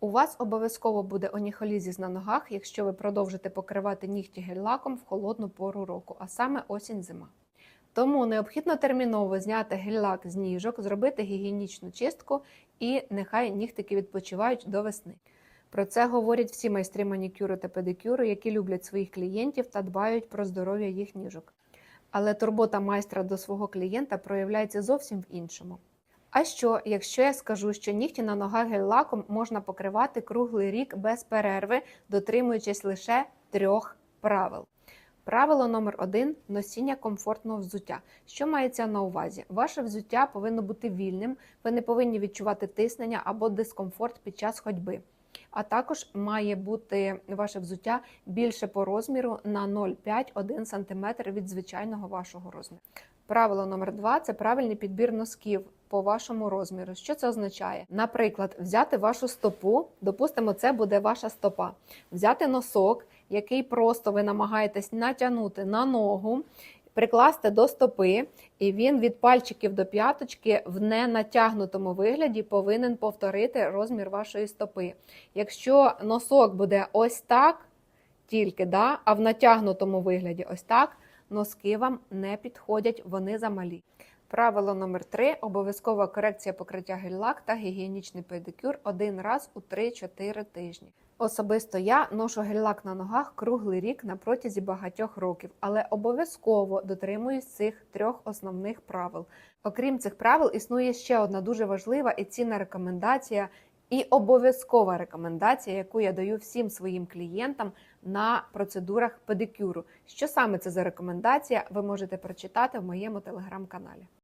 У вас обов'язково буде оніхолізіс на ногах, якщо ви продовжите покривати нігті гель-лаком в холодну пору року, а саме осінь-зима. Тому необхідно терміново зняти гель-лак з ніжок, зробити гігієнічну чистку і нехай нігтики відпочивають до весни. Про це говорять всі майстри манікюру та педикюру, які люблять своїх клієнтів та дбають про здоров'я їх ніжок. Але турбота майстра до свого клієнта проявляється зовсім в іншому. А що, якщо я скажу, що нігті на ногах гель-лаком можна покривати круглий рік без перерви, дотримуючись лише трьох правил? Правило номер один носіння комфортного взуття. Що мається на увазі? Ваше взуття повинно бути вільним, ви не повинні відчувати тиснення або дискомфорт під час ходьби. А також має бути ваше взуття більше по розміру на 0,5-1 см від звичайного вашого розміру. Правило номер два це правильний підбір носків по вашому розміру. Що це означає? Наприклад, взяти вашу стопу, допустимо, це буде ваша стопа, взяти носок, який просто ви намагаєтесь натягнути на ногу, прикласти до стопи, і він від пальчиків до п'яточки в ненатягнутому вигляді повинен повторити розмір вашої стопи. Якщо носок буде ось так, тільки да, а в натягнутому вигляді ось так, носки вам не підходять, вони замалі. Правило номер 3 обов'язкова корекція покриття гель-лак та гігієнічний педикюр один раз у 3-4 тижні. Особисто я ношу гель-лак на ногах круглий рік на протязі багатьох років, але обов'язково дотримуюсь цих трьох основних правил. Окрім цих правил, існує ще одна дуже важлива і цінна рекомендація, і обов'язкова рекомендація, яку я даю всім своїм клієнтам на процедурах педикюру. Що саме це за рекомендація, ви можете прочитати в моєму телеграм-каналі.